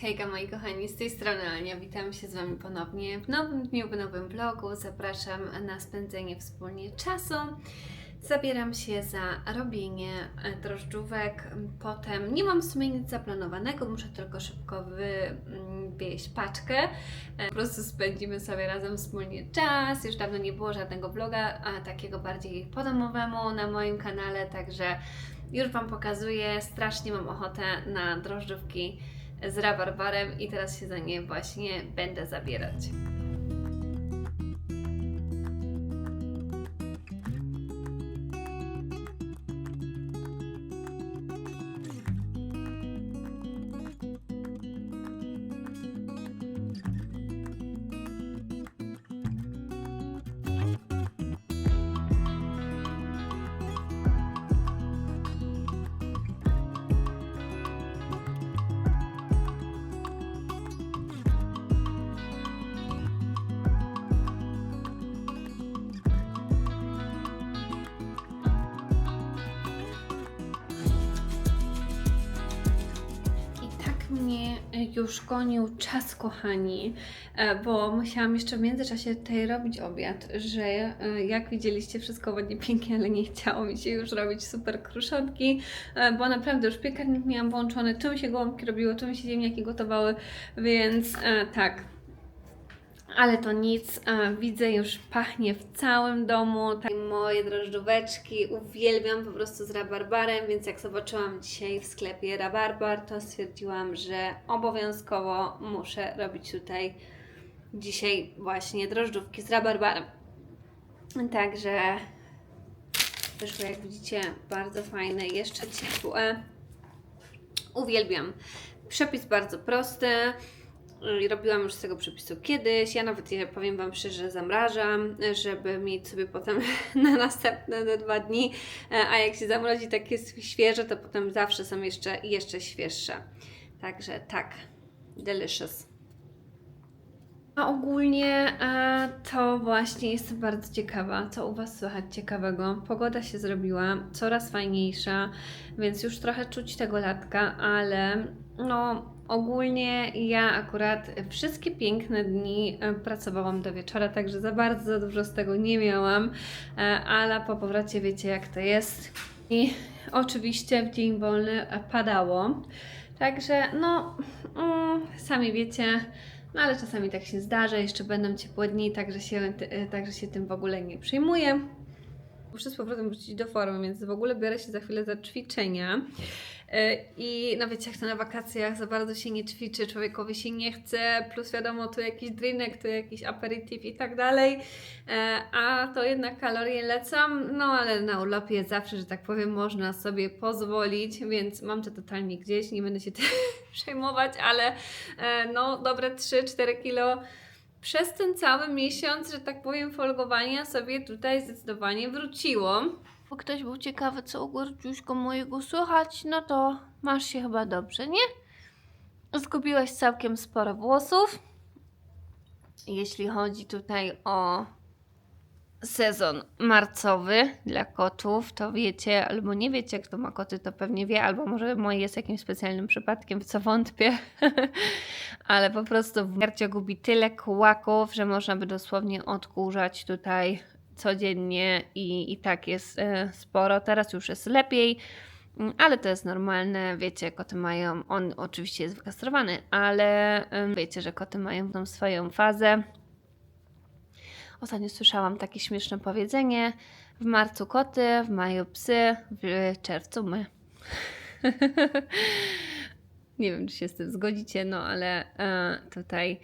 Hejka moi kochani, z tej strony Ania, witam się z Wami ponownie w nowym dniu, w nowym vlogu. Zapraszam na spędzenie wspólnie czasu. Zabieram się za robienie e, drożdżówek. Potem nie mam w sumie nic zaplanowanego, muszę tylko szybko wywieźć paczkę. E, Po prostu spędzimy sobie razem wspólnie czas. Już dawno nie było żadnego vloga, a takiego bardziej po domowemu na moim kanale, także już Wam pokazuję. Strasznie mam ochotę na drożdżówki z rabarbarem i teraz się za nie właśnie będę zabierać. Już gonił czas, kochani, e, bo musiałam jeszcze w międzyczasie tutaj robić obiad, że e, jak widzieliście wszystko ładnie pięknie, ale nie chciało mi się już robić super kruszonki, e, bo naprawdę już piekarnik miałam włączony, tu mi się gołąbki robiło, tu mi się ziemniaki gotowały, więc tak, ale to nic, widzę już pachnie w całym domu. Tak, moje drożdżóweczki uwielbiam po prostu z rabarbarem, więc jak zobaczyłam dzisiaj w sklepie rabarbar, to stwierdziłam, że obowiązkowo muszę robić tutaj dzisiaj właśnie drożdżówki z rabarbarem. Także wyszły jak widzicie bardzo fajne, jeszcze ciepłe. Uwielbiam. Przepis bardzo prosty. Y, Robiłam już z tego przepisu kiedyś. Ja nawet powiem Wam szczerze, zamrażam, żeby mieć sobie potem na następne dwa dni. E, A jak się zamrozi takie świeże, to potem zawsze są jeszcze, jeszcze świeższe. Także tak, delicious. A ogólnie e, to właśnie jestem bardzo ciekawa, co u Was słychać ciekawego. Pogoda się zrobiła coraz fajniejsza, więc już trochę czuć tego latka, ale no ogólnie ja akurat wszystkie piękne dni e, pracowałam do wieczora, także za bardzo za dużo z tego nie miałam, e, ale po powrocie wiecie jak to jest. I oczywiście w dzień wolny e, padało. Także no, mm, sami wiecie, no ale czasami tak się zdarza, jeszcze będą ciepłe dni, także się, także się tym w ogóle nie przejmuję. Muszę z powrotem wrócić do formy, więc w ogóle biorę się za chwilę za ćwiczenia. I wiecie, jak to na wakacjach za bardzo się nie ćwiczy, człowiekowi się nie chce, plus wiadomo, tu jakiś drinek, tu jakiś aperitif i tak dalej, Yy, a to jednak kalorie lecą, no ale na urlopie zawsze, że tak powiem, można sobie pozwolić, więc mam to totalnie gdzieś, nie będę się tym przejmować, ale e, no dobre 3-4 kilo przez ten cały miesiąc, że tak powiem, folgowania sobie tutaj zdecydowanie wróciło. Bo ktoś był ciekawy, co u Gordziuśko mojego słychać, no to masz się chyba dobrze, nie? Zgubiłaś całkiem sporo włosów. Jeśli chodzi tutaj o sezon marcowy dla kotów, to wiecie, albo nie wiecie, kto ma koty, to pewnie wie, albo może moje jest jakimś specjalnym przypadkiem, w co wątpię. Ale po prostu w Mercio gubi tyle kłaków, że można by dosłownie odkurzać tutaj codziennie i, i tak jest e, sporo. Teraz już jest lepiej. Mm, Ale to jest normalne, wiecie, koty mają, on oczywiście jest wykastrowany, ale wiecie, że koty mają tą swoją fazę. Ostatnio słyszałam takie śmieszne powiedzenie: w marcu koty, w maju psy, w czerwcu my. Nie wiem, czy się z tym zgodzicie, no ale e, tutaj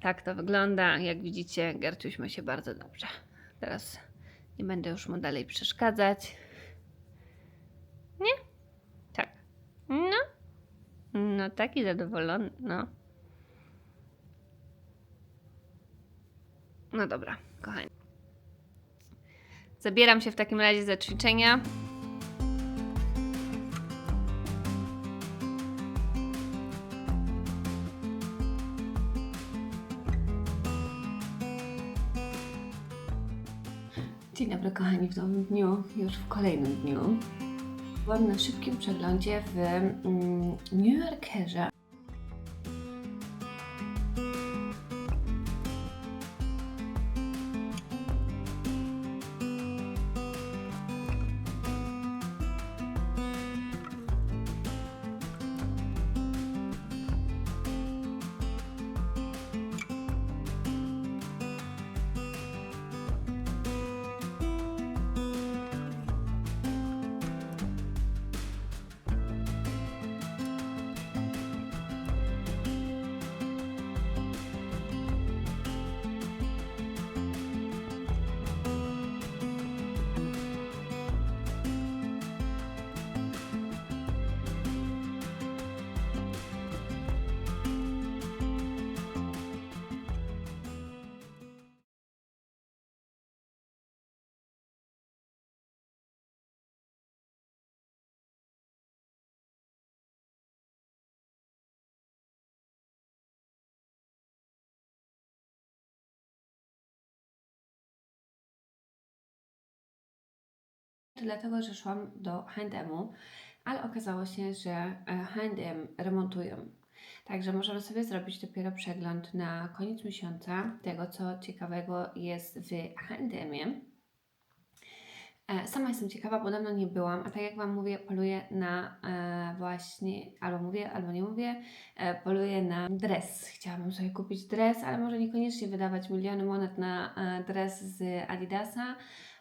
tak to wygląda. Jak widzicie, Gertuś ma się bardzo dobrze. Teraz nie będę już mu dalej przeszkadzać. Nie? Tak. No. No, taki zadowolony, no. No dobra, kochani. Zabieram się w takim razie za ćwiczenia. Dobry kochani w nowym dniu, już w kolejnym dniu. Byłam na szybkim przeglądzie w mm, New Yorkerze dlatego, że szłam do H&M-u, ale okazało się, że H&M remontują. Także możemy sobie zrobić dopiero przegląd na koniec miesiąca tego, co ciekawego jest w H&M-ie. E, Sama jestem ciekawa, bo dawno nie byłam, a tak jak Wam mówię, poluję na e, właśnie, albo mówię, albo nie mówię, e, poluję na dres. Chciałabym sobie kupić dres, ale może niekoniecznie wydawać miliony monet na e, dres z Adidasa,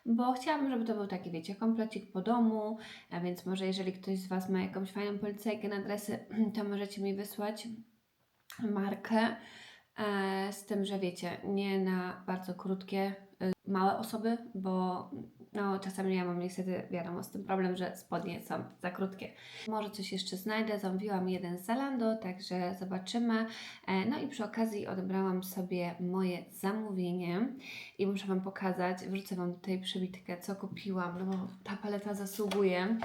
bo chciałabym, żeby to był taki, wiecie, komplecik po domu, a więc może jeżeli ktoś z Was ma jakąś fajną policajkę na dresy, to możecie mi wysłać markę. E, z tym, że wiecie, nie na bardzo krótkie, y, małe osoby, bo no, czasami ja mam niestety, wiadomo, z tym problem, że spodnie są za krótkie. Może coś jeszcze znajdę, zamówiłam jeden z Zalando, także zobaczymy. E, no i przy okazji odebrałam sobie moje zamówienie i muszę Wam pokazać, wrzucę Wam tutaj przebitkę, co kupiłam, no bo ta paleta zasługuje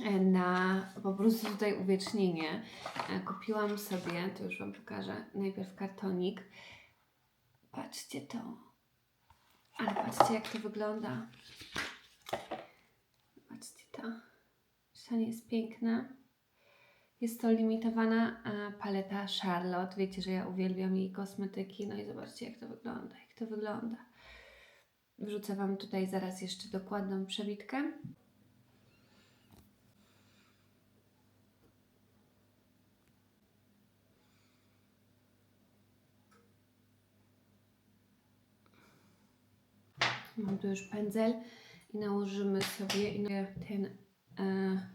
e, na po prostu tutaj uwiecznienie. E, Kupiłam sobie, to już Wam pokażę, najpierw kartonik. Patrzcie to. Ale patrzcie, jak to wygląda. Patrzcie to. Szanie jest piękne. Jest to limitowana e, paleta Charlotte. Wiecie, że ja uwielbiam jej kosmetyki. No i zobaczcie, jak to wygląda. Jak to wygląda. Wrzucę Wam tutaj zaraz jeszcze dokładną przebitkę. Mam tu już pędzel i nałożymy sobie ten e,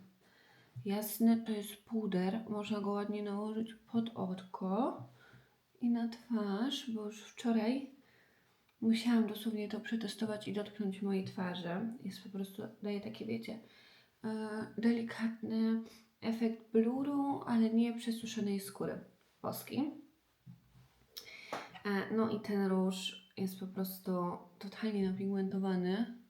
jasny, to jest puder. Można go ładnie nałożyć pod oczko i na twarz, bo już wczoraj musiałam dosłownie to przetestować i dotknąć mojej twarzy. Jest po prostu, daje takie, wiecie, e, delikatny efekt bluru, ale nie przesuszonej skóry boskiej. E, No i ten róż jest po prostu totalnie napigmentowany.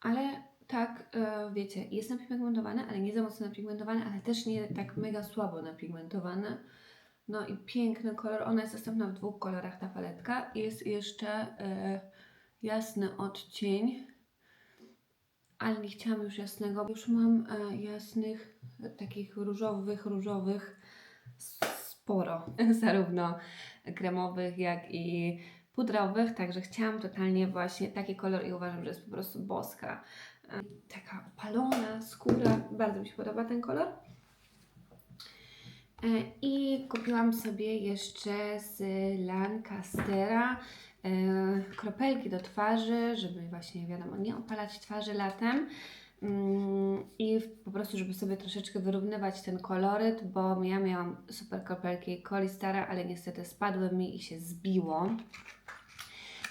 Ale tak, e, wiecie, jest napigmentowany, ale nie za mocno napigmentowany, ale też nie tak mega słabo napigmentowany. No i piękny kolor. Ona jest dostępna w dwóch kolorach, ta paletka. Jest jeszcze e, jasny odcień, ale nie chciałam już jasnego. Już mam e, jasnych, takich różowych, różowych sporo, zarówno kremowych, jak i pudrowych, także chciałam totalnie właśnie taki kolor i uważam, że jest po prostu boska. E, Taka opalona skóra, bardzo mi się podoba ten kolor. E, I kupiłam sobie jeszcze z Lancastera e, kropelki do twarzy, żeby właśnie, wiadomo, nie opalać twarzy latem. Mm, I po prostu, żeby sobie troszeczkę wyrównywać ten koloryt, bo ja miałam super kropelki Colistara, ale niestety spadły mi i się zbiło.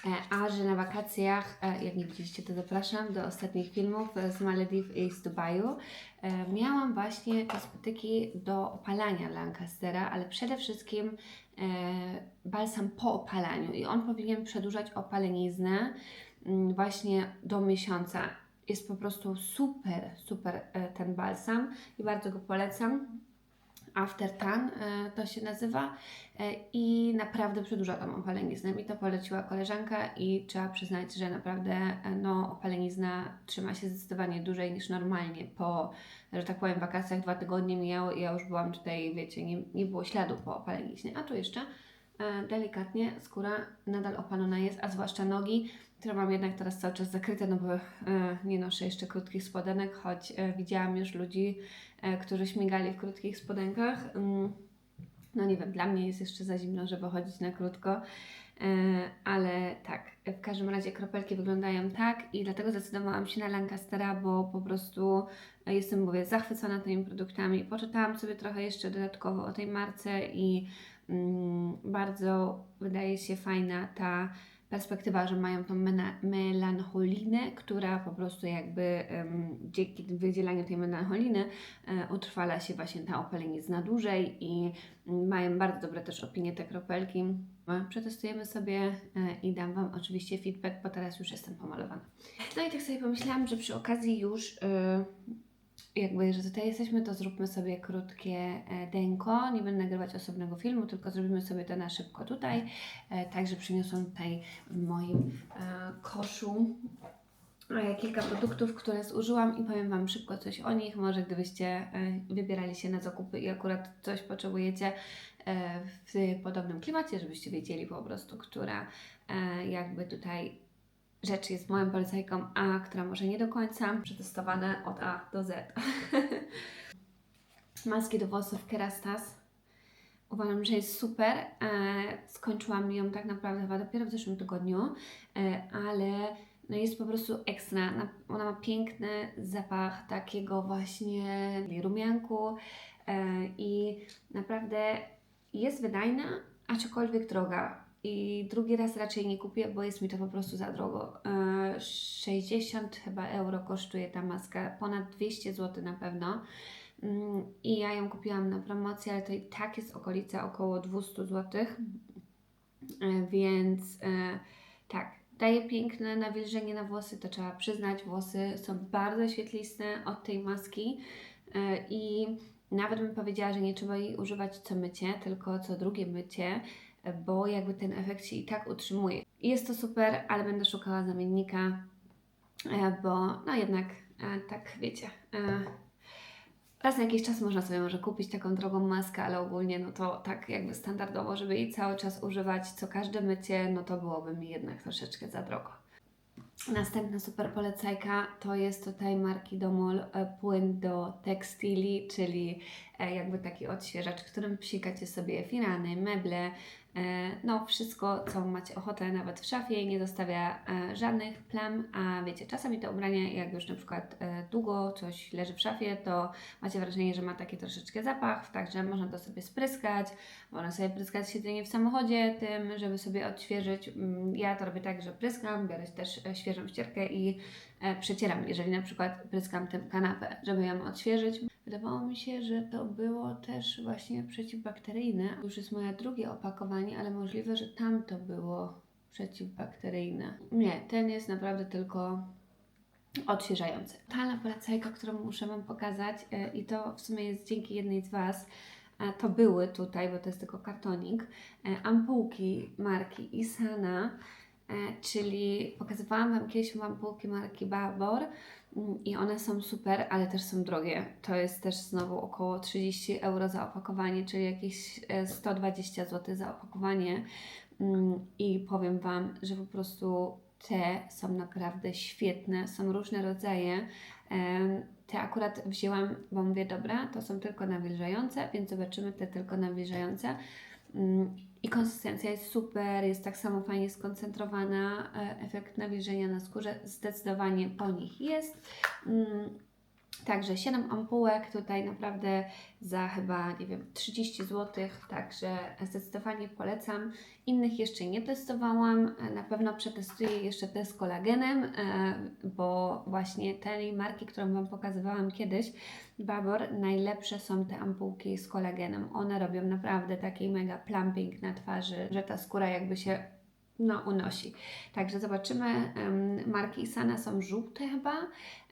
E, A że na wakacjach, e, jak nie widzieliście, to zapraszam do ostatnich filmów z Malediw i z Dubaju. E, Miałam właśnie kosmetyki do opalania Lancastera, ale przede wszystkim balsam po opalaniu i on powinien przedłużać opaleniznę mm, właśnie do miesiąca. Jest po prostu super, super e, ten balsam i bardzo go polecam. After Tan e, to się nazywa e, i naprawdę przedłuża tą opaleniznę. Mi to poleciła koleżanka i trzeba przyznać, że naprawdę no, opalenizna trzyma się zdecydowanie dłużej niż normalnie. Po, że tak powiem, wakacjach dwa tygodnie mijało i ja już byłam tutaj, wiecie, nie, nie było śladu po opaleniźnie. A tu jeszcze delikatnie skóra nadal opalona jest, a zwłaszcza nogi, które mam jednak teraz cały czas zakryte, no bo e, nie noszę jeszcze krótkich spodenek, choć e, widziałam już ludzi, e, którzy śmigali w krótkich spodenkach. Mm, No nie wiem, dla mnie jest jeszcze za zimno, żeby chodzić na krótko, e, ale tak, w każdym razie kropelki wyglądają tak i dlatego zdecydowałam się na Lancastera, bo po prostu e, jestem, mówię, zachwycona tymi produktami. Poczytałam sobie trochę jeszcze dodatkowo o tej marce i bardzo wydaje się fajna ta perspektywa, że mają tą melancholinę, która po prostu jakby em, dzięki wydzielaniu tej melancholiny e, utrwala się właśnie ta opalenizna dłużej i mm, mają bardzo dobre też opinie te kropelki. E, Przetestujemy sobie e, i dam Wam oczywiście feedback, bo teraz już jestem pomalowana. No i tak sobie pomyślałam, że przy okazji już jakby, że tutaj jesteśmy, to zróbmy sobie krótkie e, denko. Nie będę nagrywać osobnego filmu, tylko zrobimy sobie to na szybko tutaj. E, Także przyniosłam tutaj w moim e, koszu kilka produktów, które zużyłam i powiem Wam szybko coś o nich. Może gdybyście wybierali się na zakupy i akurat coś potrzebujecie w podobnym klimacie, żebyście wiedzieli po prostu, która jakby tutaj rzecz jest moją polecajką, a która może nie do końca. Przetestowane od A do Z. Maski do włosów Kerastas. Uważam, że jest super. E, skończyłam ją tak naprawdę chyba dopiero w zeszłym tygodniu, e, ale no jest po prostu ekstra. Na- Ona ma piękny zapach takiego właśnie rumianku e, i naprawdę jest wydajna, aczkolwiek droga. I drugi raz raczej nie kupię, bo jest mi to po prostu za drogo. E, 60 chyba euro kosztuje ta maska, ponad 200 zł na pewno. Mm, I ja ją kupiłam na promocji, ale to i tak jest okolica około 200 zł. E, Więc e, tak, daje piękne nawilżenie na włosy, to trzeba przyznać. Włosy są bardzo świetliste od tej maski e, i nawet bym powiedziała, że nie trzeba jej używać co mycie, tylko co drugie mycie, e, bo jakby ten efekt się i tak utrzymuje. Jest to super, ale będę szukała zamiennika, e, bo no jednak e, tak wiecie. e, Raz na jakiś czas można sobie może kupić taką drogą maskę, ale ogólnie no to tak jakby standardowo, żeby jej cały czas używać, co każde mycie, no to byłoby mi jednak troszeczkę za drogo. Następna super polecajka to jest tutaj marki Domol płyn do tekstili, czyli jakby taki odświeżacz, którym psikacie sobie firany, meble, no wszystko, co macie ochotę, nawet w szafie nie zostawia e, żadnych plam, a wiecie, czasami te ubrania, jak już na przykład e, długo coś leży w szafie, to macie wrażenie, że ma taki troszeczkę zapach, także można to sobie spryskać, można sobie pryskać siedzenie w samochodzie tym, żeby sobie odświeżyć. Mm, Ja to robię tak, że pryskam, biorę też e, świeżą ścierkę i e, przecieram, jeżeli na przykład pryskam tym kanapę, żeby ją odświeżyć. Wydawało mi się, że to było też właśnie przeciwbakteryjne. Już jest moje drugie opakowanie, ale możliwe, że tam to było przeciwbakteryjne. Nie, ten jest naprawdę tylko odświeżający. Totalna polecajka, którą muszę Wam pokazać e, i to w sumie jest dzięki jednej z Was, to były tutaj, bo to jest tylko kartonik, e, ampułki marki Isana, e, czyli pokazywałam Wam kiedyś ampułki marki Babor i one są super, ale też są drogie. To jest też znowu około 30 euro za opakowanie, czyli jakieś e, 120 zł za opakowanie Mm, i powiem Wam, że po prostu te są naprawdę świetne, są różne rodzaje. Em, Te akurat wzięłam, bo mówię, dobra, to są tylko nawilżające, więc zobaczymy te tylko nawilżające. I konsystencja jest super, jest tak samo fajnie skoncentrowana. e, Efekt nawilżenia na skórze zdecydowanie po nich jest. Mm, Także 7 ampułek tutaj naprawdę za chyba, nie wiem, 30 zł, także zdecydowanie polecam. Innych jeszcze nie testowałam, na pewno przetestuję jeszcze te z kolagenem, e, bo właśnie tej marki, którą Wam pokazywałam kiedyś, Babor, najlepsze są te ampułki z kolagenem. One robią naprawdę taki mega plumping na twarzy, że ta skóra jakby się no, unosi. Także zobaczymy. Marki Isana są żółte chyba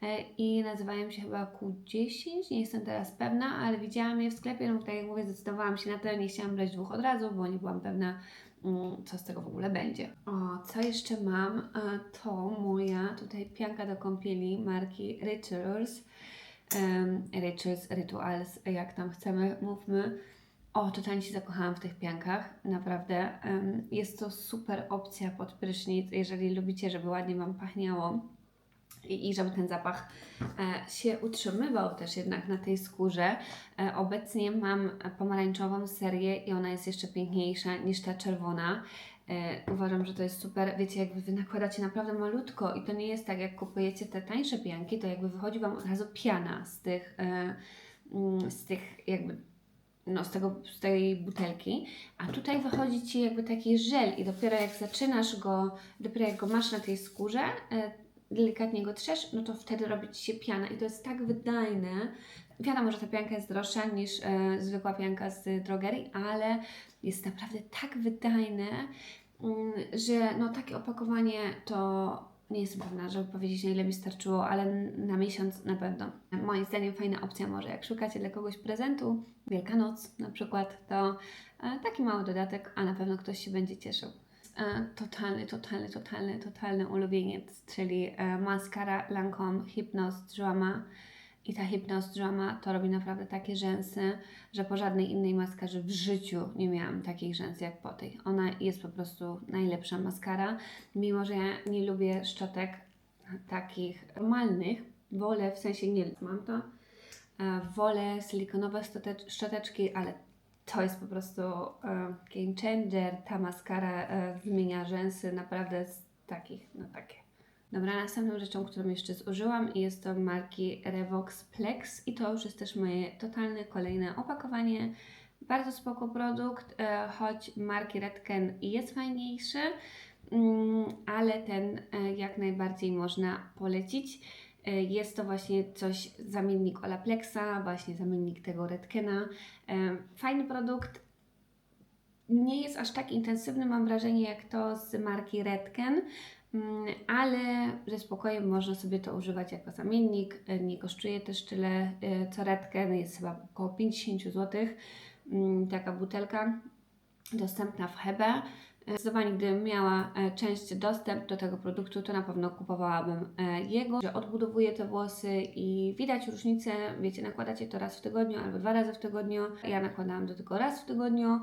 e, i nazywają się chyba Q10. Nie jestem teraz pewna, ale widziałam je w sklepie. No tak jak mówię, zdecydowałam się na to. Nie chciałam brać dwóch od razu, bo nie byłam pewna, mm, co z tego w ogóle będzie. O, co jeszcze mam? E, To moja tutaj pianka do kąpieli marki Rituals. Rituals, Rituals, jak tam chcemy, mówmy. O, totalnie się zakochałam w tych piankach, naprawdę. Jest to super opcja pod prysznic, jeżeli lubicie, żeby ładnie Wam pachniało i, i żeby ten zapach e, się utrzymywał też jednak na tej skórze. E, obecnie mam pomarańczową serię i ona jest jeszcze piękniejsza niż ta czerwona. E, uważam, że to jest super. Wiecie, jakby Wy nakładacie naprawdę malutko i to nie jest tak, jak kupujecie te tańsze pianki, to jakby wychodzi Wam od razu piana z tych, mm, z tych jakby no, z, tego, z tej butelki, a tutaj wychodzi Ci jakby taki żel i dopiero jak zaczynasz go, dopiero jak go masz na tej skórze, e, delikatnie go trzesz, no to wtedy robi Ci się piana i to jest tak wydajne. Wiadomo, że ta pianka jest droższa niż e, zwykła pianka z drogerii, ale jest naprawdę tak wydajne, mm, że no takie opakowanie to nie jestem pewna, żeby powiedzieć, na ile mi starczyło, ale na miesiąc na pewno. Moim zdaniem fajna opcja może, jak szukacie dla kogoś prezentu, Wielkanoc na przykład, to e, taki mały dodatek, a na pewno ktoś się będzie cieszył. E, totalny, totalny, totalny, totalny ulubieniec, czyli e, maskara Lancome Hypnose Drama. I ta Hypnose Drama to robi naprawdę takie rzęsy, że po żadnej innej maskarze w życiu nie miałam takich rzęs jak po tej. Ona jest po prostu najlepsza maskara, mimo że ja nie lubię szczotek takich normalnych, wolę, w sensie nie mam to, e, wolę silikonowe szczoteczki, ale to jest po prostu e, game changer. Ta maskara e, zmienia rzęsy naprawdę z takich na takie. Dobra, następną rzeczą, którą jeszcze zużyłam jest to marki Revox Plex i to już jest też moje totalne kolejne opakowanie. Bardzo spoko produkt, e, choć marki Redken jest fajniejszy, mm, ale ten e, jak najbardziej można polecić. E, Jest to właśnie coś, zamiennik Olaplexa, właśnie zamiennik tego Redkena. Fajny produkt, nie jest aż tak intensywny, mam wrażenie, jak to z marki Redken, ale ze spokojem można sobie to używać jako zamiennik. E, Nie kosztuje też tyle e, co Redken, jest chyba około 50 zł. Taka butelka dostępna w Hebe. E, Zdecydowanie, gdybym miała część dostęp do tego produktu, to na pewno kupowałabym jego, że odbudowuje te włosy i widać różnicę, wiecie, nakładacie to raz w tygodniu albo dwa razy w tygodniu. Ja nakładałam do tego raz w tygodniu mm,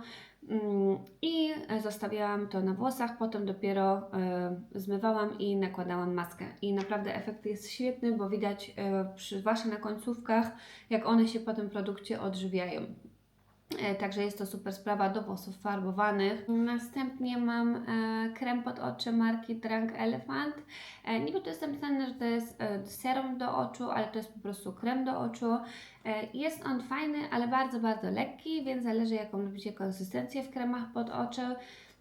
i e, zostawiałam to na włosach, potem dopiero e, zmywałam i nakładałam maskę. I naprawdę efekt jest świetny, bo widać e, przy, zwłaszcza na końcówkach, jak one się po tym produkcie odżywiają. Także jest to super sprawa do włosów farbowanych. Następnie mam krem pod oczy marki Drunk Elephant. Niby to jest napisane, że to jest serum do oczu, ale to jest po prostu krem do oczu. E, jest on fajny, ale bardzo, bardzo lekki, więc zależy jaką lubicie konsystencję w kremach pod oczy.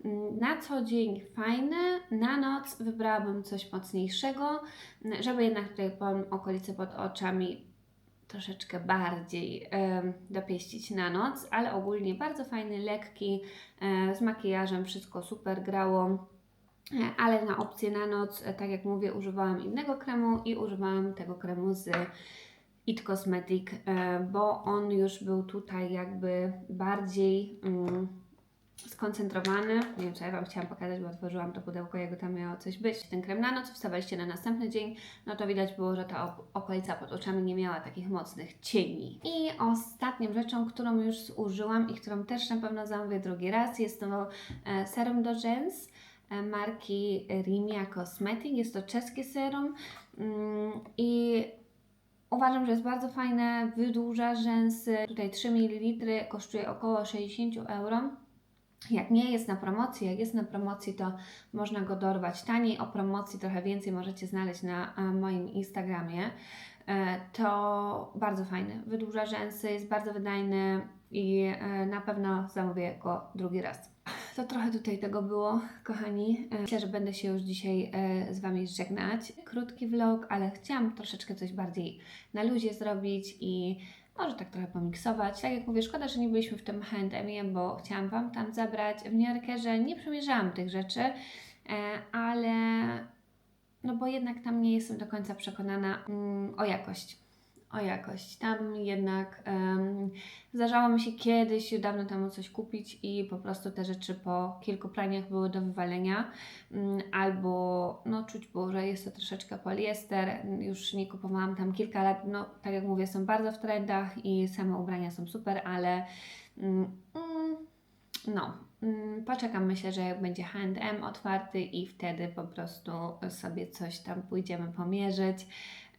Mm, Na co dzień fajny, na noc wybrałabym coś mocniejszego, m, żeby jednak tutaj po okolicy pod oczami troszeczkę bardziej em, dopieścić na noc, ale ogólnie bardzo fajny, lekki, e, z makijażem, wszystko super grało. E, Ale na opcję na noc, tak jak mówię, używałam innego kremu i używałam tego kremu z It Cosmetic, e, bo on już był tutaj jakby bardziej mm, skoncentrowany. Nie wiem, co ja Wam chciałam pokazać, bo otworzyłam to pudełko, jego tam miało coś być. Ten krem na noc, wstawaliście na następny dzień, no to widać było, że ta ok- okolica pod oczami nie miała takich mocnych cieni. I ostatnią rzeczą, którą już zużyłam i którą też na pewno zamówię drugi raz, jest to e, serum do rzęs e, marki Rimia Cosmetic. Jest to czeskie serum mm, i Uważam, że jest bardzo fajne, wydłuża rzęsy. Tutaj 3 ml kosztuje około 60 euro. Jak nie jest na promocji, jak jest na promocji, to można go dorwać taniej. O promocji trochę więcej możecie znaleźć na e, moim Instagramie. E, To bardzo fajny, wydłuża rzęsy, jest bardzo wydajny i e, na pewno zamówię go drugi raz. To trochę tutaj tego było, kochani. E, Myślę, że będę się już dzisiaj e, z Wami żegnać. Krótki vlog, ale chciałam troszeczkę coś bardziej na luzie zrobić i może tak trochę pomiksować. Tak jak mówię, szkoda, że nie byliśmy w tym H&M, bo chciałam Wam tam zabrać w New. Nie przemierzałam tych rzeczy, e, ale no bo jednak tam nie jestem do końca przekonana mm, o jakość. O jakość. Tam jednak em, zdarzało mi się kiedyś, dawno temu coś kupić i po prostu te rzeczy po kilku praniach były do wywalenia. Mm, Albo no czuć było, że jest to troszeczkę poliester. Już nie kupowałam tam kilka lat. No tak jak mówię, są bardzo w trendach i same ubrania są super, ale mm, no, poczekam, myślę, że jak będzie H&M otwarty i wtedy po prostu sobie coś tam pójdziemy pomierzyć.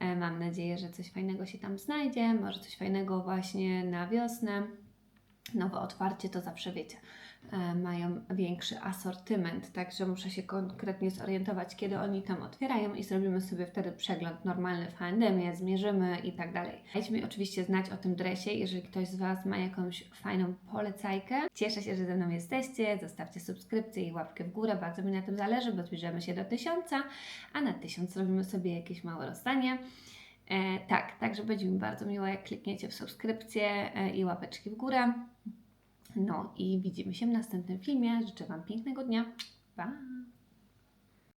E, Mam nadzieję, że coś fajnego się tam znajdzie, może coś fajnego właśnie na wiosnę. Nowe otwarcie to zawsze wiecie, e, mają większy asortyment, także muszę się konkretnie zorientować, kiedy oni tam otwierają i zrobimy sobie wtedy przegląd normalny w H&M, zmierzymy i tak dalej. Dajcie mi oczywiście znać o tym dresie, jeżeli ktoś z Was ma jakąś fajną polecajkę. Cieszę się, że ze mną jesteście, zostawcie subskrypcję i łapkę w górę, bardzo mi na tym zależy, bo zbliżamy się do tysiąca, a na tysiąc zrobimy sobie jakieś małe rozdanie. E, tak, także będzie mi bardzo miło, jak klikniecie w subskrypcję e, i łapeczki w górę. No i widzimy się w następnym filmie. Życzę Wam pięknego dnia. Pa!